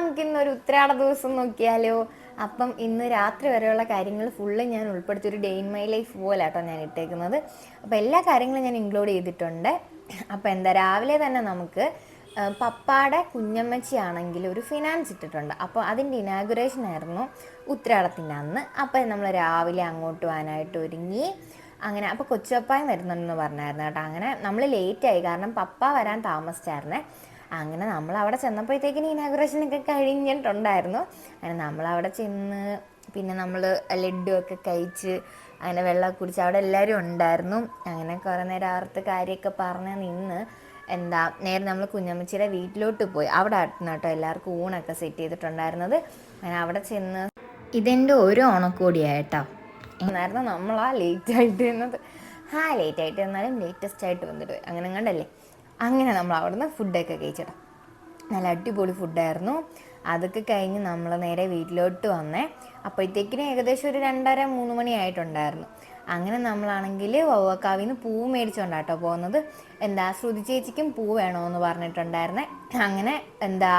നമുക്ക് ഇന്ന് ഒരു ഉത്രാട ദിവസം നോക്കിയാലോ? അപ്പം ഇന്ന് രാത്രി വരെയുള്ള കാര്യങ്ങൾ ഫുള്ള് ഞാൻ ഉൾപ്പെടുത്തി. ഒരു ഡേ ഇൻ മൈ ലൈഫ് പോലെ കേട്ടോ ഞാൻ ഇട്ടേക്കുന്നത്. അപ്പോൾ എല്ലാ കാര്യങ്ങളും ഞാൻ ഇൻക്ലൂഡ് ചെയ്തിട്ടുണ്ട്. അപ്പോൾ എന്താ രാവിലെ തന്നെ നമുക്ക് പപ്പാടെ കുഞ്ഞമ്മച്ചിയാണെങ്കിൽ ഒരു ഫിനാൻസ് ഇട്ടിട്ടുണ്ട്. അപ്പോൾ അതിന്റെ ഇനാഗുറേഷൻ ആയിരുന്നു ഉത്രാടത്തിന്റെ അന്ന്. അപ്പോൾ നമ്മൾ രാവിലെ അങ്ങോട്ട് പോകാനായിട്ട് ഒരുങ്ങി. അങ്ങനെ അപ്പോൾ കൊച്ചപ്പായും വരുന്നുണ്ടെന്ന് പറഞ്ഞായിരുന്നു കേട്ടോ. അങ്ങനെ നമ്മൾ ലേറ്റായി കാരണം പപ്പ വരാൻ താമസിച്ചായിരുന്നേ. അങ്ങനെ നമ്മൾ അവിടെ ചെന്നപ്പോഴത്തേക്കിന് ഇനാഗുറേഷനൊക്കെ കഴിഞ്ഞിട്ടുണ്ടായിരുന്നു. അങ്ങനെ നമ്മൾ അവിടെ ചെന്ന് പിന്നെ നമ്മൾ ലഡു ഒക്കെ കഴിച്ച് അങ്ങനെ വെള്ളം കുടിച്ച് അവിടെ എല്ലാവരും ഉണ്ടായിരുന്നു. അങ്ങനെ കുറേ നേരം ആർത്ത് കാര്യമൊക്കെ പറഞ്ഞ് നിന്ന് എന്താ നേരെ നമ്മൾ കുഞ്ഞമ്മച്ചിയുടെ വീട്ടിലോട്ട് പോയി. അവിടെ ആയിരുന്നു കേട്ടോ എല്ലാവർക്കും ഊണൊക്കെ സെറ്റ് ചെയ്തിട്ടുണ്ടായിരുന്നത്. അങ്ങനെ അവിടെ ചെന്ന് ഇതെന്റെ ഒരു ഓണക്കോടിയായിട്ടോ എന്നായിരുന്നു നമ്മളാ ലേറ്റ് ആയിട്ട് വന്നത് ആ ലേറ്റ് ആയിട്ട് വന്നാലും ലേറ്റസ്റ്റ് ആയിട്ട് വന്നിട്ട്. അങ്ങനെ കണ്ടല്ലേ? അങ്ങനെ നമ്മൾ അവിടുന്ന് ഫുഡൊക്കെ കഴിച്ചിടാം നല്ല അടിപൊളി ഫുഡായിരുന്നു അതൊക്കെ കഴിഞ്ഞ് നമ്മൾ നേരെ വീട്ടിലോട്ട് വന്നേ. അപ്പോഴത്തേക്കിനും ഏകദേശം ഒരു രണ്ടര മൂന്ന് മണി ആയിട്ടുണ്ടായിരുന്നു. അങ്ങനെ നമ്മളാണെങ്കിൽ വവ്വക്കാവിൽ നിന്ന് പൂ മേടിച്ചുകൊണ്ടാട്ടോ പോകുന്നത് എന്താ ശ്രുതി ചേച്ചിക്കും പൂ വേണമെന്ന് പറഞ്ഞിട്ടുണ്ടായിരുന്നേ. അങ്ങനെ എന്താ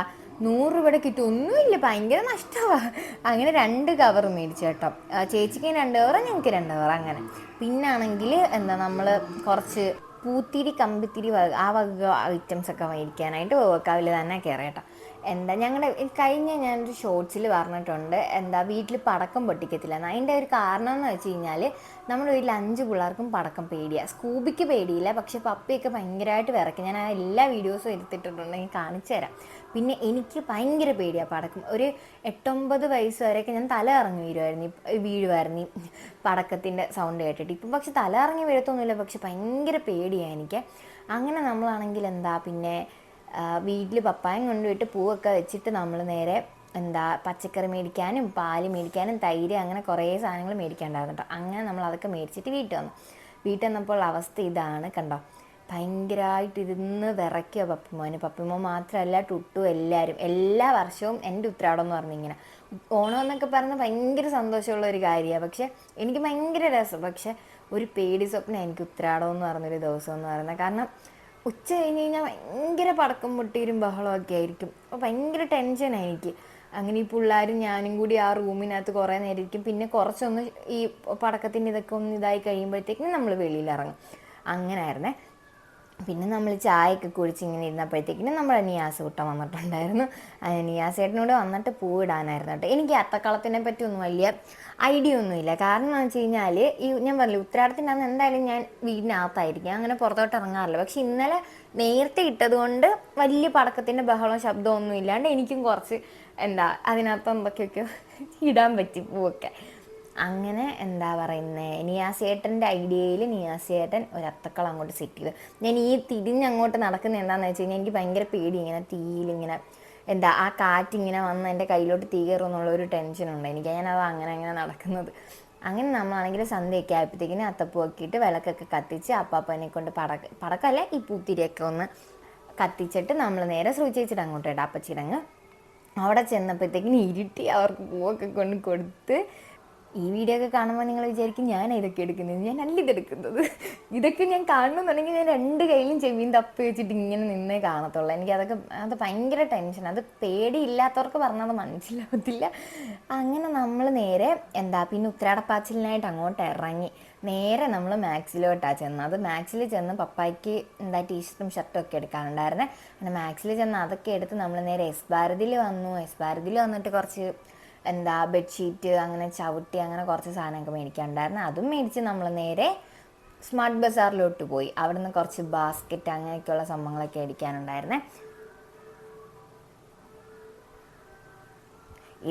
നൂറ് രൂപയുടെ കിട്ടും. ഒന്നുമില്ല ഭയങ്കര നഷ്ടമാണ് അങ്ങനെ രണ്ട് കവർ മേടിച്ചു കേട്ടോ. ചേച്ചിക്ക് രണ്ട് കവർ ഞങ്ങൾക്ക് രണ്ട് കവർ അങ്ങനെ. പിന്നാണെങ്കിൽ എന്താ നമ്മൾ കുറച്ച് പൂത്തിരി കമ്പിത്തിരി ആ വക ഐറ്റംസ് ഒക്കെ മേടിക്കാനായിട്ട് വക്കാവിൽ തന്നെ കയറി കേട്ടോ. എന്താ ഞങ്ങളുടെ കഴിഞ്ഞ ഞാനൊരു ഷോർട്സിൽ പറഞ്ഞിട്ടുണ്ട് എന്താ വീട്ടിൽ പടക്കം പൊട്ടിക്കത്തില്ല. അതിന്റെ ഒരു കാരണം എന്ന് വെച്ച് കഴിഞ്ഞാൽ നമ്മുടെ വീട്ടിൽ അഞ്ച് പിള്ളേർക്കും പടക്കം പേടിയാ. സ്കൂബിക്ക് പേടിയില്ല പക്ഷെ പപ്പയൊക്കെ ഭയങ്കരമായിട്ട് വിറക്കും ഞാൻ ആ എല്ലാ വീഡിയോസും എടുത്തിട്ടുണ്ടെങ്കിൽ കാണിച്ചു തരാം. പിന്നെ എനിക്ക് ഭയങ്കര പേടിയാ പടക്കം. ഒരു എട്ടൊമ്പത് വയസ്സ് വരെയൊക്കെ ഞാൻ തല ഇറങ്ങി വീഴുമായിരുന്നു വീഴുമായിരുന്നു പടക്കത്തിന്റെ സൗണ്ട് കേട്ടിട്ട്. ഇപ്പം പക്ഷെ തല ഇറങ്ങി വീഴത്തൊന്നുമില്ല പക്ഷെ ഭയങ്കര പേടിയാണ് എനിക്ക്. അങ്ങനെ നമ്മളാണെങ്കിൽ എന്താ പിന്നെ വീട്ടിൽ പപ്പായം കൊണ്ടുപോയിട്ട് പൂവൊക്കെ വെച്ചിട്ട് നമ്മൾ നേരെ എന്താ പച്ചക്കറി മേടിക്കാനും പാൽ മേടിക്കാനും തൈര് അങ്ങനെ കുറേ സാധനങ്ങൾ മേടിക്കാണ്ടായിരുന്നു അങ്ങനെ നമ്മൾ അതൊക്കെ മേടിച്ചിട്ട് വീട്ടിൽ വന്നു. വീട്ടിൽ വന്നപ്പോൾ അവസ്ഥ ഇതാണ് കണ്ടോ? ഭയങ്കരമായിട്ട് ഇരുന്ന് വിറയ്ക്കുക പപ്പിമോന്. പപ്പിമോൻ മാത്രമല്ല ടുട്ടു എല്ലാവരും എല്ലാ വർഷവും എന്റെ ഉത്രാടം എന്ന് പറഞ്ഞു ഇങ്ങനെ. ഓണം എന്നൊക്കെ പറഞ്ഞാൽ ഭയങ്കര സന്തോഷമുള്ള ഒരു കാര്യമാണ് പക്ഷെ എനിക്ക് ഭയങ്കര രസം. പക്ഷെ ഒരു പേടി സ്വപ്നം എനിക്ക് ഉത്രാടം എന്ന് പറഞ്ഞൊരു ദിവസം എന്ന് പറയുന്നത്. കാരണം ഉച്ച കഴിഞ്ഞ് കഴിഞ്ഞാൽ ഭയങ്കര പടക്കം പൊട്ടിയും ബഹളമൊക്കെ ആയിരിക്കും. അപ്പോൾ ഭയങ്കര ടെൻഷനാണ് എനിക്ക് അങ്ങനെ ഈ പിള്ളേരും ഞാനും കൂടി ആ റൂമിനകത്ത് കുറേ നേരം ഇരിക്കും. പിന്നെ കുറച്ചൊന്ന് ഈ പടക്കത്തിന്റെ ഇതൊക്കെ ഒന്ന് ഇതായി കഴിയുമ്പോഴത്തേക്കും നമ്മൾ വെളിയിലിറങ്ങും. അങ്ങനെ ആയിരുന്നേ പിന്നെ നമ്മൾ ചായയൊക്കെ കുടിച്ച് ഇങ്ങനെ ഇരുന്നപ്പോഴത്തേക്കിനും നമ്മുടെ നിയാസ് കുട്ടം വന്നിട്ടുണ്ടായിരുന്നു. നിയാസ് ചേട്ടനോട് വന്നിട്ട് പൂവിടാനായിരുന്നു കേട്ടോ. എനിക്ക് അത്തക്കളത്തിനെ പറ്റി ഒന്നും വലിയ ഐഡിയ ഒന്നുമില്ല. കാരണം എന്ന് വെച്ച് കഴിഞ്ഞാൽ ഈ ഞാൻ പറഞ്ഞില്ല ഉത്തരാടത്തിന്റെ അന്ന് എന്തായാലും ഞാൻ വീടിനകത്തായിരിക്കും. അങ്ങനെ പുറത്തോട്ട് ഇറങ്ങാറില്ല. പക്ഷെ ഇന്നലെ നേരത്തെ ഇട്ടതുകൊണ്ട് വലിയ പടക്കത്തിന്റെ ബഹളവും ശബ്ദവും ഒന്നും ഇല്ലാണ്ട് എനിക്കും കുറച്ച് എന്താ അതിനകത്ത് എന്തൊക്കെയൊക്കെ ഇടാൻ പറ്റി പൂവൊക്കെ. അങ്ങനെ എന്താ പറയുന്നത് നിയാസേട്ടന്റെ ഐഡിയയിൽ നിയാസേട്ടൻ ഒരത്തക്കൾ അങ്ങോട്ട് സെറ്റ് ചെയ്തു. ഞാൻ ഈ തിരിഞ്ഞ് അങ്ങോട്ട് നടക്കുന്ന എന്താണെന്ന് വെച്ച് കഴിഞ്ഞാൽ എനിക്ക് ഭയങ്കര പേടി ഇങ്ങനെ തീയിലിങ്ങനെ എന്താ ആ കാറ്റിങ്ങനെ വന്ന് എന്റെ കയ്യിലോട്ട് തീ കയറും എന്നുള്ളൊരു ടെൻഷനുണ്ട് എനിക്ക് ഞാനത് അങ്ങനെ അങ്ങനെ നടക്കുന്നത്. അങ്ങനെ നമ്മളാണെങ്കിൽ സന്ധ്യയൊക്കെ ആയപ്പോഴത്തേക്കിനും അത്തപ്പൂക്കിയിട്ട് വിളക്കൊക്കെ കത്തിച്ച് അപ്പാപ്പനെ കൊണ്ട് പടക്ക പടക്കല്ല ഈ പൂത്തിരിയൊക്കെ ഒന്ന് കത്തിച്ചിട്ട് നമ്മൾ നേരെ സൂചിച്ചിട്ട് അങ്ങോട്ട് ഇടാം. അവിടെ ചെന്നപ്പോഴത്തേക്കിന് ഇരുട്ടി അവർക്ക് പൂവൊക്കെ കൊണ്ട് കൊടുത്ത് ഈ വീഡിയോ ഒക്കെ കാണുമ്പോൾ നിങ്ങൾ വിചാരിക്കും ഞാൻ ഇതൊക്കെ എടുക്കുന്നത്? ഞാൻ അല്ല ഇതെടുക്കുന്നത്. ഇതൊക്കെ ഞാൻ കാണണമെന്നുണ്ടെങ്കിൽ ഞാൻ രണ്ട് കയ്യിലും ചെവിയും തപ്പി വെച്ചിട്ട് ഇങ്ങനെ നിന്നേ കാണത്തുള്ളൂ. എനിക്ക് അതൊക്കെ അത് ഭയങ്കര ടെൻഷൻ അത് പേടിയില്ലാത്തവർക്ക് പറഞ്ഞത് മനസ്സിലാവത്തില്ല. അങ്ങനെ നമ്മൾ നേരെ എന്താ പിന്നെ ഉത്രാടപ്പാച്ചിലിനായിട്ട് അങ്ങോട്ട് ഇറങ്ങി. നേരെ നമ്മൾ മാക്സിലോട്ടാണ് ചെന്നത് അത് മാക്സിൽ ചെന്ന് പപ്പായ്ക്ക് എന്താ ടീഷർട്ടും ഷർട്ടും ഒക്കെ എടുക്കാനുണ്ടായിരുന്നേ. അങ്ങനെ മാക്സിൽ ചെന്ന് അതൊക്കെ എടുത്ത് നമ്മൾ നേരെ എസ് ഭാരതിയിൽ വന്നു. എസ് ഭാരതിയിൽ വന്നിട്ട് കുറച്ച് എന്താ ബെഡ്ഷീറ്റ് അങ്ങനെ ചവിട്ടി അങ്ങനെ കുറച്ച് സാധനമൊക്കെ മേടിക്കാനുണ്ടായിരുന്നു. അതും മേടിച്ച് നമ്മൾ നേരെ സ്മാർട്ട് ബസാറിലോട്ട് പോയി. അവിടുന്ന് കുറച്ച് ബാസ്ക്കറ്റ് അങ്ങനെയൊക്കെയുള്ള സംഭവങ്ങളൊക്കെ മേടിക്കാനുണ്ടായിരുന്നേ.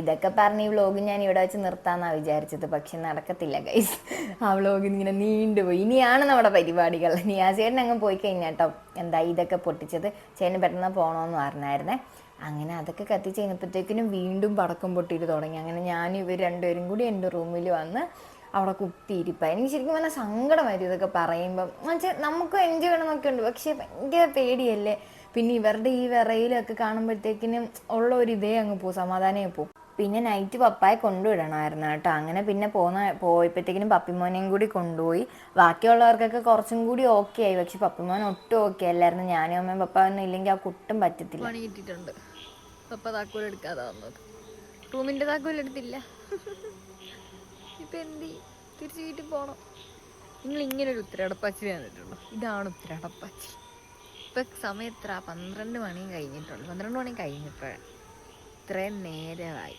ഇതൊക്കെ പറഞ്ഞ് ഈ വ്ളോഗ് ഞാൻ ഇവിടെ വെച്ച് നിർത്താമെന്നാണ് വിചാരിച്ചത്. പക്ഷെ നടക്കത്തില്ല ഗൈസ് ആ വ്ളോഗ് ഇങ്ങനെ നീണ്ടുപോയി ഇനിയാണ് നമ്മുടെ പരിപാടികൾ. നിയാസേട്ടൻ അങ്ങ് പോയി കഴിഞ്ഞാട്ടോ. എന്താ ഇതൊക്കെ പൊട്ടിച്ചത്? ചേട്ടന് പെട്ടെന്ന് പോകണമെന്ന് പറഞ്ഞായിരുന്നേ. അങ്ങനെ അതൊക്കെ കത്തിച്ച് കഴിഞ്ഞപ്പോഴത്തേക്കിനും വീണ്ടും പടക്കം പൊട്ടിയിട്ട് തുടങ്ങി. അങ്ങനെ ഞാൻ ഇവർ രണ്ടുപേരും കൂടി എന്റെ റൂമിൽ വന്ന് അവിടെ കുത്തിയിരിപ്പായി. എനിക്ക് ശരിക്കും നല്ല സങ്കടമായിരുന്നു ഇതൊക്കെ പറയുമ്പം. വെച്ചാൽ നമുക്കും എൻജോയ് ചെയ്യണമെന്നൊക്കെ ഉണ്ട്. പക്ഷേ ഭയങ്കര പേടിയല്ലേ? പിന്നെ ഇവരുടെ ഈ വിറയിലൊക്കെ കാണുമ്പോഴത്തേക്കിനും ഉള്ള ഒരു ഇതേ അങ്ങ് പോകും സമാധാനമേ പോകും പിന്നെ നൈറ്റ് പപ്പായെ കൊണ്ടുവിടണമായിരുന്നു കേട്ടോ. അങ്ങനെ പിന്നെ പോന്ന പോയപ്പോഴത്തേക്കിനും പപ്പിമോനെയും കൂടി കൊണ്ടുപോയി. ബാക്കിയുള്ളവർക്കൊക്കെ കുറച്ചും കൂടി ഓക്കെ ആയി. പക്ഷെ പപ്പിമോൻ ഒട്ടും ഓക്കെ അല്ലായിരുന്നു. ഞാനും അമ്മയും പപ്പ ഒന്നും ഇല്ലെങ്കിൽ ആ കുട്ടും പറ്റത്തില്ല. കിട്ടിയിട്ടുണ്ട്. പപ്പ താക്കോൽ എടുക്കാതെ വന്നത് റൂമിന്റെ താക്കോൽ എടുത്തില്ല ഇപ്പം എന്ത് തിരിച്ചു വീട്ടിൽ പോകണം നിങ്ങൾ ഇങ്ങനെ ഒരു ഉത്തരടപ്പാച്ചി തന്നിട്ടുള്ളൂ ഇതാണ് ഉത്തരടപ്പാച്ചി ഇപ്പം സമയം എത്ര പന്ത്രണ്ട് മണി കഴിഞ്ഞിട്ടുള്ളൂ. പന്ത്രണ്ട് മണി കഴിഞ്ഞപ്പോഴാണ് ഇത്രയും നേരമായി.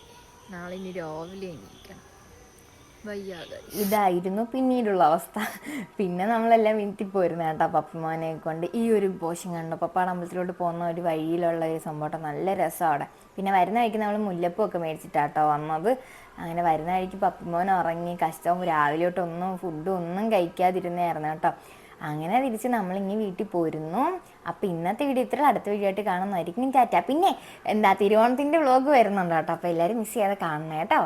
നാളെ ഇനി രാവിലെ എണീക്കണം. ഇതായിരുന്നു പിന്നീടുള്ള അവസ്ഥ. പിന്നെ നമ്മളെല്ലാം വീട്ടിൽ പോയിരുന്നു കേട്ടോ പപ്പമാനെ കൊണ്ട്. ഈ ഒരു പോഷൻ കണ്ടു. പപ്പാട് അമ്പലത്തിലോട്ട് പോകുന്ന ഒരു വഴിയിലുള്ള ഒരു സംഭവം നല്ല രസം അവിടെ. പിന്നെ വരുന്ന വഴിക്ക് നമ്മൾ മുല്ലപ്പൂ ഒക്കെ മേടിച്ചിട്ടാട്ടോ വന്നത്. അങ്ങനെ വരുന്ന വഴിക്ക് പപ്പമോൻ ഉറങ്ങി കഷ്ടവും രാവിലെ തൊട്ടൊന്നും ഫുഡും ഒന്നും കഴിക്കാതിരുന്നായിരുന്നു കേട്ടോ. അങ്ങനെ തിരിച്ച് നമ്മൾ ഇനി വീട്ടിൽ പോരുന്നു. അപ്പം ഇന്നത്തെ വീഡിയോ ഇത്ര അടുത്ത വീഡിയോ ആയിട്ട് കാണുന്നതായിരിക്കും. ടാറ്റ. പിന്നെ എന്താ തിരുവോണത്തിന്റെ വ്ളോഗ് വരുന്നുണ്ട് കേട്ടോ. അപ്പോൾ എല്ലാവരും മിസ് ചെയ്യാതെ കാണണം കേട്ടോ.